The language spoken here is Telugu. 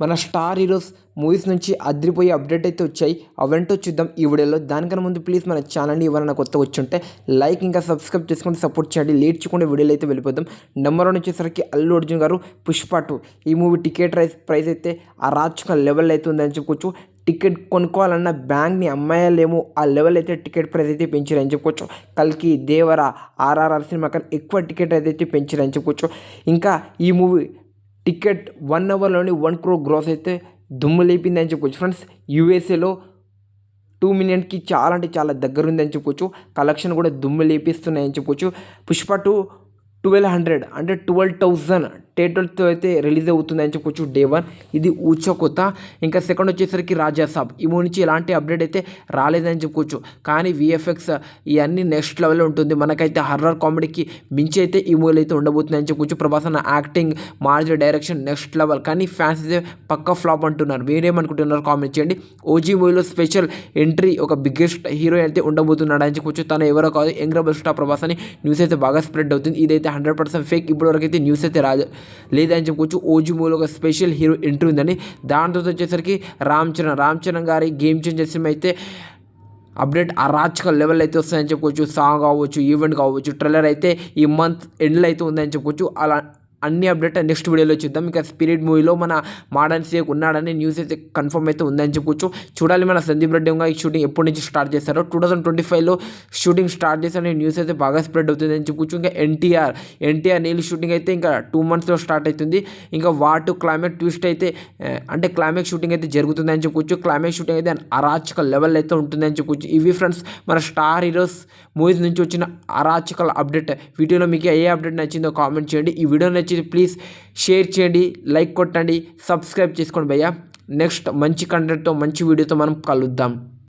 మన స్టార్ హీరోస్ మూవీస్ నుంచి అదిరిపోయే అప్డేట్ అయితే వచ్చాయి. అవేంటో చూద్దాం ఈ వీడియోలో. దానికన్నా ముందు ప్లీజ్ మన ఛానల్ని ఎవరైనా కొత్త వచ్చుంటే లైక్ ఇంకా సబ్స్క్రైబ్ చేసుకుని సపోర్ట్ చేయండి. లేట్ చేయకుండా అయితే వెళ్ళిపోదాం. నెంబర్ వన్ వచ్చేసరికి అల్లు అర్జున్ గారు పుష్ప టూ. ఈ మూవీ టికెట్ రైస్ ప్రైస్ అయితే ఆ రాచుకున్న లెవెల్ అయితే ఉందని చెప్పుకోవచ్చు. టికెట్ కొనుక్కోవాలన్న బ్యాంక్ని అమ్మాయాలేమో. ఆ లెవెల్ అయితే టికెట్ ప్రైస్ అయితే పెంచారని చెప్పుకోవచ్చు. కల్కి దేవర ఆర్ఆర్ఆర్ సినిమా కానీ ఎక్కువ టికెట్ అయితే పెంచారని చెప్పుకోవచ్చు. ఇంకా ఈ మూవీ టికెట్ వన్ అవర్లోని వన్ క్రో గ్రోస్ అయితే దుమ్ము లేపింది అని చెప్పుకోవచ్చు ఫ్రెండ్స్ యూఎస్ఏలో టూ మిలియన్కి చాలా అంటే చాలా దగ్గర ఉంది అని చెప్పుకోవచ్చు కలెక్షన్ కూడా దుమ్ము లేపిస్తున్నాయని అని చెప్పుకోవచ్చు పుష్ప టూ ట్వెల్వ్ హండ్రెడ్ అంటే ట్వెల్వ్ థౌజండ్ థియేటర్తో అయితే రిలీజ్ అవుతుంది అని చెప్పొచ్చు డే వన్. ఇది ఊచ కొత్త. ఇంకా సెకండ్ వచ్చేసరికి రాజా సాబ్. ఈ మూడు నుంచి ఎలాంటి అప్డేట్ అయితే రాలేదని చెప్పుకోవచ్చు. కానీ విఎఫ్ఎక్స్ ఇవన్నీ నెక్స్ట్ లెవెల్లో ఉంటుంది. మనకైతే హర్రర్ కామెడీకి మించి అయితే ఈ మూవీలు అయితే ఉండబోతుంది అని చెప్పుకోవచ్చు. ప్రభాస్ అన్న యాక్టింగ్ మార్జర్ డైరెక్షన్ నెక్స్ట్ లెవెల్. కానీ ఫ్యాన్స్ అయితే పక్క ఫ్లాప్ అంటున్నారు. మీరేమనుకుంటున్నారు? కామెంట్ చేయండి. ఓజీ మూవీలో స్పెషల్ ఎంట్రీ ఒక బిగ్గెస్ట్ హీరో అయితే ఉండబోతున్నాడు అని చెప్పొచ్చు తను ఎవరో కాదు యంగ్ రెబల్ స్టార్ ప్రభాస్ అని న్యూస్ అయితే బాగా స్ప్రెడ్ అవుతుంది. ఇదైతే హండ్రెడ్ పర్సెంట్ ఫేక్. ఇప్పటివరకు అయితే న్యూస్ అయితే రాదు. లేదని చెప్పుకోవచ్చు. ఓజీ మూవీలో ఒక స్పెషల్ హీరో ఎంట్రీ ఉందని దాంతో వచ్చేసరికి రామ్ చరణ్ రామ్ చరణ్ గారి గేమ్ చేంజ్ సినిమా అయితే అప్డేట్ అరాచక లెవెల్ అయితే వస్తాయని చెప్పుకోవచ్చు. సాంగ్ కావచ్చు ఈవెంట్ కావచ్చు ట్రైలర్ అయితే ఈ మంత్ ఎండ్లో అయితే ఉందని చెప్పుకోవచ్చు. అలా అన్ని అప్డేట్ నెక్స్ట్ వీడియోలో చూద్దాం. ఇంకా స్పిరిట్ మూవీలో మన మాడర్న్ సేక్ ఉన్నాడని న్యూస్ అయితే కన్ఫర్మ్ అయితే ఉందని చెప్పుకోవచ్చు చూడాలి మన సందీప్ రెడ్డి ఈ షూటింగ్ ఎప్పటి నుంచి స్టార్ట్ చేస్తారో. టూ థౌసండ్ ట్వంటీ ఫైవ్లో షూటింగ్ స్టార్ట్ చేశారని న్యూస్ అయితే బాగా స్ప్రెడ్ అవుతుంది అని చెప్పుకోవచ్చు ఇంకా ఎన్టీఆర్ ఎన్టీఆర్ నీళ్ళు షూటింగ్ అయితే ఇంకా టూ మంత్స్లో స్టార్ట్ అవుతుంది. ఇంకా వాటు క్లైమేట్ ట్విస్ట్ అయితే అంటే క్లైమేట్ షూటింగ్ అయితే జరుగుతుంది అని చెప్పుకోవచ్చు క్లైమాక్స్ షూటింగ్ అయితే అరాచక లెవెల్ అయితే ఉంటుంది అని చెప్పుకోవచ్చు ఇవి ఫ్రెండ్స్ మన స్టార్ హీరోస్ మూవీస్ నుంచి వచ్చిన అరాచకల అప్డేట్. వీడియోలో మీకు ఏ అప్డేట్ నచ్చిందో కామెంట్ చేయండి. ఈ వీడియో నచ్చింది ప్లీజ్ షేర్ చేయండి లైక్ కొట్టండి సబ్స్క్రైబ్ చేసుకోండి భయ్యా. నెక్స్ట్ మంచి కంటెంట్తో మంచి వీడియోతో మనం కలుద్దాం.